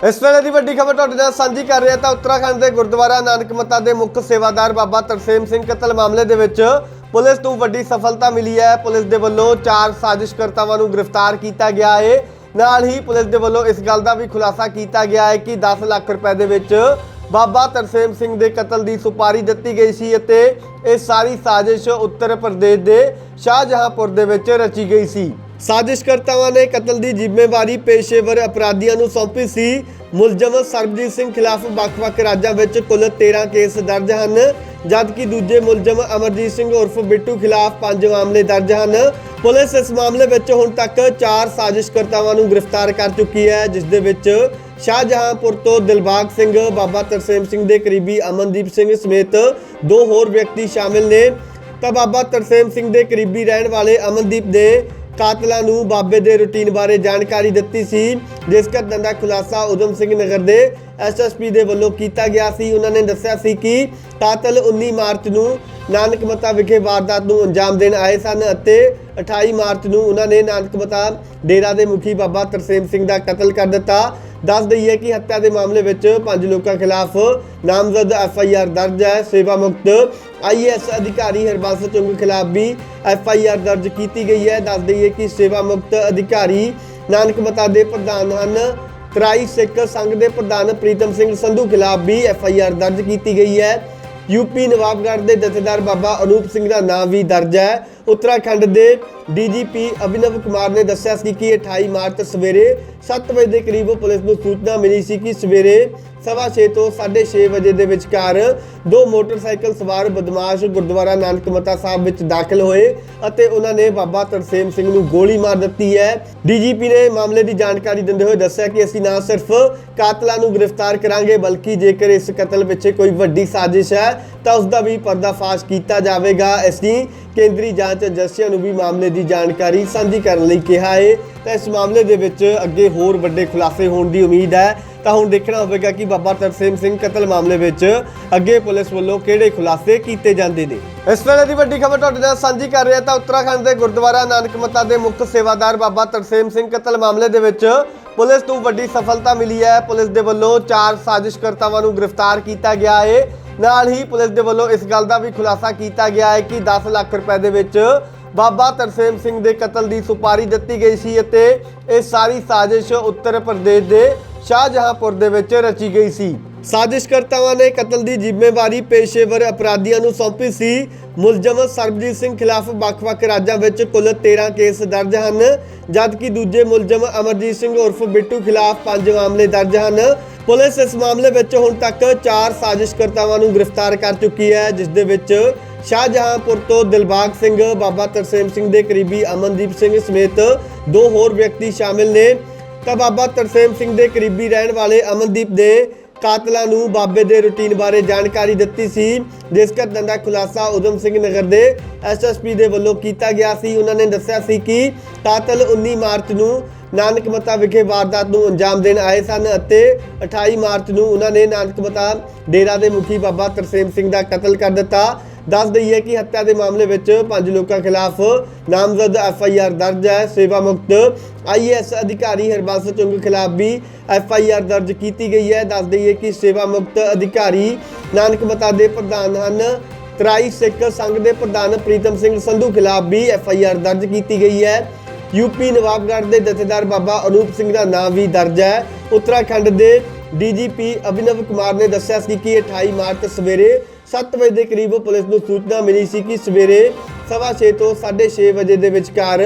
ਇਸ ਵੇਲੇ ਦੀ ਵੱਡੀ ਖਬਰ ਤੁਹਾਡੇ ਨਾਲ ਸਾਂਝੀ ਕਰ ਰਿਹਾ ਤਾਂ ਉੱਤਰਾਖੰਡ ਦੇ ਗੁਰਦੁਆਰਾ ਨਾਨਕ ਮੱਤਾ ਦੇ ਮੁੱਖ ਸੇਵਾਦਾਰ ਬਾਬਾ ਤਰਸੇਮ ਸਿੰਘ ਕਤਲ ਮਾਮਲੇ ਦੇ ਵਿੱਚ ਪੁਲਿਸ ਨੂੰ ਵੱਡੀ ਸਫਲਤਾ ਮਿਲੀ ਹੈ। ਪੁਲਿਸ ਦੇ ਵੱਲੋਂ ਚਾਰ ਸਾਜ਼ਿਸ਼ਕਰਤਾਵਾਂ ਨੂੰ ਗ੍ਰਿਫਤਾਰ ਕੀਤਾ ਗਿਆ ਹੈ। ਨਾਲ ਹੀ ਪੁਲਿਸ ਦੇ ਵੱਲੋਂ ਇਸ ਗੱਲ ਦਾ ਵੀ ਖੁਲਾਸਾ ਕੀਤਾ ਗਿਆ ਹੈ ਕਿ 10 ਲੱਖ ਰੁਪਏ ਦੇ ਵਿੱਚ ਬਾਬਾ ਤਰਸੇਮ ਸਿੰਘ ਦੇ ਕਤਲ ਦੀ ਸੁਪਾਰੀ ਦਿੱਤੀ ਗਈ ਸੀ ਅਤੇ ਇਹ ਸਾਰੀ ਸਾਜ਼ਿਸ਼ ਉੱਤਰ ਪ੍ਰਦੇਸ਼ ਦੇ ਸ਼ਾਹਜਹਾਂਪੁਰ ਦੇ ਵਿੱਚ ਰਚੀ ਗਈ ਸੀ। ਸਾਜ਼ਿਸ਼ਕਰਤਾਵਾਂ ਨੇ ਕਤਲ ਦੀ ਜ਼ਿੰਮੇਵਾਰੀ ਪੇਸ਼ੇਵਰ ਅਪਰਾਧੀਆਂ ਨੂੰ ਸੌਂਪੀ ਸੀ। ਮੁਲਜ਼ਮ ਸਰਬਜੀਤ ਸਿੰਘ ਖਿਲਾਫ ਵੱਖ-ਵੱਖ ਰਾਜਾਂ ਵਿੱਚ ਕੁੱਲ 13 ਕੇਸ ਦਰਜ ਹਨ, ਜਦਕਿ ਦੂਜੇ ਮੁਲਜ਼ਮ ਅਮਰਜੀਤ ਸਿੰਘ ਉਰਫ ਬਿੱਟੂ ਖਿਲਾਫ 5 ਮਾਮਲੇ ਦਰਜ ਹਨ। ਪੁਲਿਸ ਇਸ ਮਾਮਲੇ ਵਿੱਚ ਹੁਣ ਤੱਕ 4 ਸਾਜ਼ਿਸ਼ਕਰਤਾਵਾਂ ਨੂੰ ਗ੍ਰਿਫਤਾਰ ਕਰ ਚੁੱਕੀ ਹੈ, ਜਿਸ ਦੇ ਵਿੱਚ ਸ਼ਾਹਜਹਾਂਪੁਰ ਤੋਂ ਦਿਲਬਾਗ ਸਿੰਘ, ਬਾਬਾ ਤਰਸੇਮ ਸਿੰਘ ਦੇ ਕਰੀਬੀ ਅਮਨਦੀਪ ਸਿੰਘ ਸਮੇਤ ਦੋ ਹੋਰ ਵਿਅਕਤੀ ਸ਼ਾਮਿਲ ਨੇ। ਤਾਂ ਬਾਬਾ ਤਰਸੇਮ ਸਿੰਘ ਦੇ ਕਰੀਬੀ ਰਹਿਣ ਵਾਲੇ ਅਮਨਦੀਪ ਦੇ ਕਾਤਲਾਂ ਨੂੰ ਬਾਬੇ ਦੇ ਰੁਟੀਨ ਬਾਰੇ ਜਾਣਕਾਰੀ ਦਿੱਤੀ ਸੀ, ਜਿਸ ਘਟਨਾ ਦਾ ਖੁਲਾਸਾ ਉਦਮ ਸਿੰਘ ਨਗਰ ਦੇ ਐਸਐਸਪੀ ਦੇ ਵੱਲੋਂ ਕੀਤਾ ਗਿਆ ਸੀ। ਉਹਨਾਂ ਨੇ ਦੱਸਿਆ ਸੀ ਕਿ ਕਾਤਲ 19 ਮਾਰਚ ਨੂੰ ਨਾਨਕ ਮਤਾ ਵਿਖੇ ਵਾਰਦਾਤ ਨੂੰ ਅੰਜਾਮ ਦੇਣ ਆਏ ਸਨ ਅਤੇ 28 ਮਾਰਚ ਨੂੰ ਉਹਨਾਂ ਨੇ ਨਾਨਕ ਮਤਾ ਡੇਰਾ ਦੇ ਮੁਖੀ ਬਾਬਾ ਤਰਸੇਮ ਸਿੰਘ ਦਾ ਕਤਲ ਕਰ ਦਿੱਤਾ। ਦੱਸ ਦਈਏ ਕਿ ਹੱਤਿਆ ਦੇ ਮਾਮਲੇ ਵਿੱਚ ਪੰਜ ਲੋਕਾਂ ਖਿਲਾਫ ਨਾਮਜ਼ਦ ਐਫਆਈਆਰ ਦਰਜ ਹੈ। ਸੇਵਾ ਮੁਕਤ ਆਈਐਸ ਅਧਿਕਾਰੀ ਹਰਬੰਸ ਚੁੰਗ ਖਿਲਾਫ ਵੀ ਐਫਆਈਆਰ ਦਰਜ ਕੀਤੀ ਗਈ ਹੈ। ਦੱਸ ਦਈਏ ਕਿ ਸੇਵਾ ਮੁਕਤ ਅਧਿਕਾਰੀ ਨਾਨਕ ਮਤਾ ਦੇ ਪ੍ਰਧਾਨ ਹਨ। ਤਰਾਈ ਸਿੱਖ ਸੰਘ ਦੇ ਪ੍ਰਧਾਨ ਪ੍ਰੀਤਮ ਸਿੰਘ ਸੰਧੂ ਖਿਲਾਫ ਵੀ ਐਫਆਈਆਰ ਦਰਜ ਕੀਤੀ ਗਈ ਹੈ। ਯੂਪੀ ਨਵਾਬਗੜ੍ਹ ਦੇ ਜਥੇਦਾਰ ਬਾਬਾ ਅਨੂਪ ਸਿੰਘ ਦਾ ਨਾਮ ਵੀ ਦਰਜ ਹੈ। ਉੱਤਰਾਖੰਡ ਦੇ ਡੀਜੀਪੀ ਅਭਿਨਵ ਕੁਮਾਰ ਨੇ ਦੱਸਿਆ ਸੀ ਕਿ 28 ਮਾਰਚ ਸਵੇਰੇ 7 ਵਜੇ ਦੇ ਕਰੀਬ ਪੁਲਿਸ ਨੂੰ ਸੂਚਨਾ ਮਿਲੀ ਸੀ ਕਿ ਸਵੇਰੇ ਸਵਾ ਛੇ ਤੋਂ 6:30 ਵਜੇ ਦੇ ਵਿਚਕਾਰ ਦੋ ਮੋਟਰਸਾਈਕਲ ਸਵਾਰ ਬਦਮਾਸ਼ ਗੁਰਦੁਆਰਾ ਨਾਨਕ ਮਤਾ ਸਾਹਿਬ ਵਿੱਚ ਦਾਖਲ ਹੋਏ ਅਤੇ ਉਹਨਾਂ ਨੇ ਬਾਬਾ ਤਰਸੇਮ ਸਿੰਘ ਨੂੰ ਗੋਲੀ ਮਾਰ ਦਿੱਤੀ ਹੈ। ਡੀਜੀਪੀ ਨੇ ਮਾਮਲੇ ਦੀ ਜਾਣਕਾਰੀ ਦਿੰਦੇ ਹੋਏ ਦੱਸਿਆ ਕਿ ਅਸੀਂ ਨਾ ਸਿਰਫ ਕਾਤਲਾਂ ਨੂੰ ਗ੍ਰਿਫਤਾਰ ਕਰਾਂਗੇ, ਬਲਕਿ ਜੇਕਰ ਇਸ ਕਤਲ ਪਿੱਛੇ ਕੋਈ ਵੱਡੀ ਸਾਜ਼ਿਸ਼ ਹੈ ਤਾਂ ਉਸ ਦਾ ਵੀ ਪਰਦਾਫਾਸ਼ ਕੀਤਾ ਜਾਵੇਗਾ। ਅਸੀਂ ਕੇਂਦਰੀ ਜਾਂਚ ਏਜੰਸੀਆਂ ਨੂੰ ਵੀ ਮਾਮਲੇ ਦੀ ਜਾਣਕਾਰੀ ਸਾਂਝੀ ਕਰਨ ਲਈ ਕਿਹਾ ਹੈ ਤਾਂ ਇਸ ਮਾਮਲੇ ਦੇ ਵਿੱਚ ਅੱਗੇ ਹੋਰ ਵੱਡੇ ਖੁਲਾਸੇ ਹੋਣ ਦੀ ਉਮੀਦ ਹੈ। ਤਾਂ ਹੁਣ ਦੇਖਣਾ ਹੋਵੇਗਾ ਕਿ ਬਾਬਾ ਤਰਸੇਮ ਸਿੰਘ ਕਤਲ ਮਾਮਲੇ ਵਿੱਚ ਅੱਗੇ ਪੁਲਿਸ ਵੱਲੋਂ ਕਿਹੜੇ ਖੁਲਾਸੇ ਕੀਤੇ ਜਾਂਦੇ ਨੇ। ਇਸ ਵੇਲੇ ਦੀ ਵੱਡੀ ਖਬਰ ਤੁਹਾਡੇ ਨਾਲ ਸਾਂਝੀ ਕਰ ਰਿਹਾ ਤਾਂ ਉੱਤਰਾਖੰਡ ਦੇ ਗੁਰਦੁਆਰਾ ਨਾਨਕ ਮੱਤਾ ਦੇ ਮੁੱਖ ਸੇਵਾਦਾਰ ਬਾਬਾ ਤਰਸੇਮ ਸਿੰਘ ਕਤਲ ਮਾਮਲੇ ਦੇ ਵਿੱਚ ਪੁਲਿਸ ਨੂੰ ਵੱਡੀ ਸਫਲਤਾ ਮਿਲੀ ਹੈ। ਪੁਲਿਸ ਦੇ ਵੱਲੋਂ ਚਾਰ ਸਾਜ਼ਿਸ਼ਕਰਤਾਵਾਂ ਨੂੰ ਗ੍ਰਿਫਤਾਰ ਕੀਤਾ ਗਿਆ ਹੈ ਨਾਲ ਹੀ ਪੁਲਿਸ ਦੇ ਵੱਲੋਂ ਇਸ ਗੱਲ ਦਾ ਵੀ ਖੁਲਾਸਾ ਕੀਤਾ ਗਿਆ ਹੈ ਕਿ 10 ਲੱਖ ਰੁਪਏ ਦੇ ਵਿੱਚ ਬਾਬਾ ਤਰਸੇਮ ਸਿੰਘ ਦੇ ਕਤਲ ਦੀ ਸੁਪਾਰੀ ਦਿੱਤੀ ਗਈ ਸੀ ਅਤੇ ਇਹ ਸਾਰੀ ਸਾਜ਼ਿਸ਼ ਉੱਤਰ ਪ੍ਰਦੇਸ਼ ਦੇ ਸ਼ਾਹਜਹਾਂਪੁਰ ਦੇ ਵਿੱਚ ਰਚੀ ਗਈ ਸੀ। ਸਾਜ਼ਿਸ਼ਕਰਤਾਵਾਂ ਨੇ ਕਤਲ ਦੀ ਜ਼ਿੰਮੇਵਾਰੀ ਪੇਸ਼ੇਵਰ ਅਪਰਾਧੀਆਂ ਨੂੰ ਸੌਂਪੀ ਸੀ। ਮੁਲਜ਼ਮ ਸਰਬਜੀਤ ਸਿੰਘ ਖਿਲਾਫ ਵੱਖ-ਵੱਖ ਰਾਜਾਂ ਵਿੱਚ ਕੁੱਲ 13 ਕੇਸ ਦਰਜ ਹਨ, ਜਦਕਿ ਦੂਜੇ ਮੁਲਜ਼ਮ ਅਮਰਜੀਤ ਸਿੰਘ ਉਰਫ ਬਿੱਟੂ ਖਿਲਾਫ 5 ਮਾਮਲੇ ਦਰਜ ਹਨ। ਪੁਲਿਸ ਇਸ ਮਾਮਲੇ ਵਿੱਚ ਹੁਣ ਤੱਕ 4 ਸਾਜ਼ਿਸ਼ਕਰਤਾਵਾਂ ਨੂੰ ਗ੍ਰਿਫਤਾਰ ਕਰ ਚੁੱਕੀ ਹੈ, ਜਿਸ ਦੇ ਵਿੱਚ ਸ਼ਾਹਜਹਾਂਪੁਰ ਤੋਂ ਦਿਲਬਾਗ ਸਿੰਘ, ਬਾਬਾ ਤਰਸੇਮ ਸਿੰਘ ਦੇ ਕਰੀਬੀ ਅਮਨਦੀਪ ਸਿੰਘ ਸਮੇਤ ਦੋ ਹੋਰ ਵਿਅਕਤੀ ਸ਼ਾਮਿਲ ਨੇ। ਤਾਂ ਬਾਬਾ ਤਰਸੇਮ ਸਿੰਘ ਦੇ ਕਰੀਬੀ ਰਹਿਣ ਵਾਲੇ ਅਮਨਦੀਪ ਦੇ ਕਾਤਲਾਂ ਨੂੰ ਬਾਬੇ ਦੇ ਰੁਟੀਨ ਬਾਰੇ ਜਾਣਕਾਰੀ ਦਿੱਤੀ ਸੀ, ਜਿਸ ਘਟਨਾ ਦਾ ਖੁਲਾਸਾ ਉਦਮ ਸਿੰਘ ਨਗਰ ਦੇ ਐਸਐਸਪੀ ਦੇ ਵੱਲੋਂ ਕੀਤਾ ਗਿਆ ਸੀ। ਉਹਨਾਂ ਨੇ ਦੱਸਿਆ ਸੀ ਕਿ ਕਾਤਲ 19 ਮਾਰਚ ਨੂੰ ਨਾਨਕ ਮਤਾ ਵਿਖੇ ਵਾਰਦਾਤ ਨੂੰ ਅੰਜਾਮ ਦੇਣ ਆਏ ਸਨ ਅਤੇ 28 ਮਾਰਚ ਨੂੰ ਉਹਨਾਂ ਨੇ ਨਾਨਕ ਮਤਾ ਡੇਰਾ ਦੇ ਮੁਖੀ ਬਾਬਾ ਤਰਸੇਮ ਸਿੰਘ ਦਾ ਕਤਲ ਕਰ ਦਿੱਤਾ। ਦੱਸ ਦਈਏ ਕਿ ਹੱਤਿਆ ਦੇ ਮਾਮਲੇ ਵਿੱਚ ਪੰਜ ਲੋਕਾਂ ਖਿਲਾਫ ਨਾਮਜ਼ਦ ਐੱਫ ਆਈ ਆਰ ਦਰਜ ਹੈ। ਸੇਵਾ ਮੁਕਤ ਆਈ ਆਈਐਸ ਅਧਿਕਾਰੀ ਹਰਬੰਸ ਚੁੰਗ ਖਿਲਾਫ ਵੀ ਐੱਫ ਆਈ ਆਰ ਦਰਜ ਕੀਤੀ ਗਈ ਹੈ। ਦੱਸ ਦਈਏ ਕਿ ਸੇਵਾ ਮੁਕਤ ਅਧਿਕਾਰੀ ਨਾਨਕ ਮਤਾ ਦੇ ਪ੍ਰਧਾਨ ਹਨ। ਤਰਾਈ ਸਿੱਖ ਸੰਘ ਦੇ ਪ੍ਰਧਾਨ ਪ੍ਰੀਤਮ ਸਿੰਘ ਸੰਧੂ ਖਿਲਾਫ ਵੀ ਐੱਫ ਆਈ ਆਰ ਦਰਜ ਕੀਤੀ ਗਈ ਹੈ। ਯੂਪੀ ਨਵਾਬਗੜ੍ਹ ਦੇ ਜਥੇਦਾਰ ਬਾਬਾ ਅਨੂਪ ਸਿੰਘ ਦਾ ਨਾਮ ਵੀ ਦਰਜ ਹੈ। ਉੱਤਰਾਖੰਡ ਦੇ ਡੀਜੀਪੀ ਅਭਿਨਵ ਕੁਮਾਰ ਨੇ ਦੱਸਿਆ ਸੀ ਕਿ 28 ਮਾਰਚ ਸਵੇਰੇ 7 ਵਜੇ ਦੇ ਕਰੀਬ ਪੁਲਿਸ ਨੂੰ ਸੂਚਨਾ ਮਿਲੀ ਸੀ ਕਿ ਸਵੇਰੇ ਸਵਾ ਛੇ ਤੋਂ 6:30 ਵਜੇ ਦੇ ਵਿਚਕਾਰ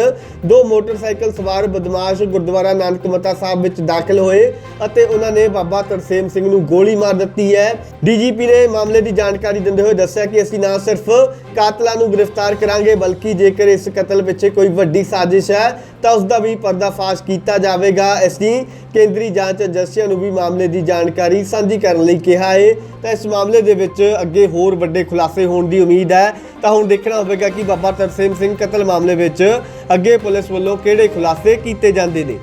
ਦੋ ਮੋਟਰਸਾਈਕਲ ਸਵਾਰ ਬਦਮਾਸ਼ ਗੁਰਦੁਆਰਾ ਨਾਨਕ ਮਤਾ ਸਾਹਿਬ ਵਿੱਚ ਦਾਖਲ ਹੋਏ ਅਤੇ ਉਹਨਾਂ ਨੇ ਬਾਬਾ ਤਰਸੇਮ ਸਿੰਘ ਨੂੰ ਗੋਲੀ ਮਾਰ ਦਿੱਤੀ ਹੈ। ਡੀਜੀਪੀ ਨੇ ਮਾਮਲੇ ਦੀ ਜਾਣਕਾਰੀ ਦਿੰਦੇ ਹੋਏ ਦੱਸਿਆ ਕਿ ਅਸੀਂ ਨਾ ਸਿਰਫ ਕਾਤਲਾਂ ਨੂੰ ਗ੍ਰਿਫਤਾਰ ਕਰਾਂਗੇ, ਬਲਕਿ ਜੇਕਰ ਇਸ ਕਤਲ ਵਿੱਚ ਕੋਈ ਵੱਡੀ ਸਾਜ਼ਿਸ਼ ਹੈ, ਤਾਂ ਉਸ ਦਾ ਵੀ ਪਰਦਾਫਾਸ਼ ਕੀਤਾ ਜਾਵੇਗਾ। ਅਸੀਂ ਕੇਂਦਰੀ ਜਾਂਚ ਏਜੰਸੀਆਂ ਨੂੰ ਵੀ ਮਾਮਲੇ ਦੀ ਜਾਣਕਾਰੀ ਸਾਂਝੀ ਕਰਨ ਲਈ ਕਿਹਾ ਹੈ ਤਾਂ ਇਸ ਮਾਮਲੇ ਦੇ ਵਿੱਚ ਅੱਗੇ ਹੋਰ ਵੱਡੇ ਖੁਲਾਸੇ ਹੋਣ ਦੀ ਉਮੀਦ ਹੈ। ਤਾਂ ਹੁਣ ਦੇਖਣਾ ਹੋਵੇਗਾ ਕਿ ਬਾਬਾ ਤਰਸੇਮ ਸਿੰਘ ਕਤਲ ਮਾਮਲੇ ਵਿੱਚ ਅੱਗੇ ਪੁਲਿਸ ਵੱਲੋਂ ਕਿਹੜੇ ਖੁਲਾਸੇ ਕੀਤੇ ਜਾਂਦੇ ਨੇ?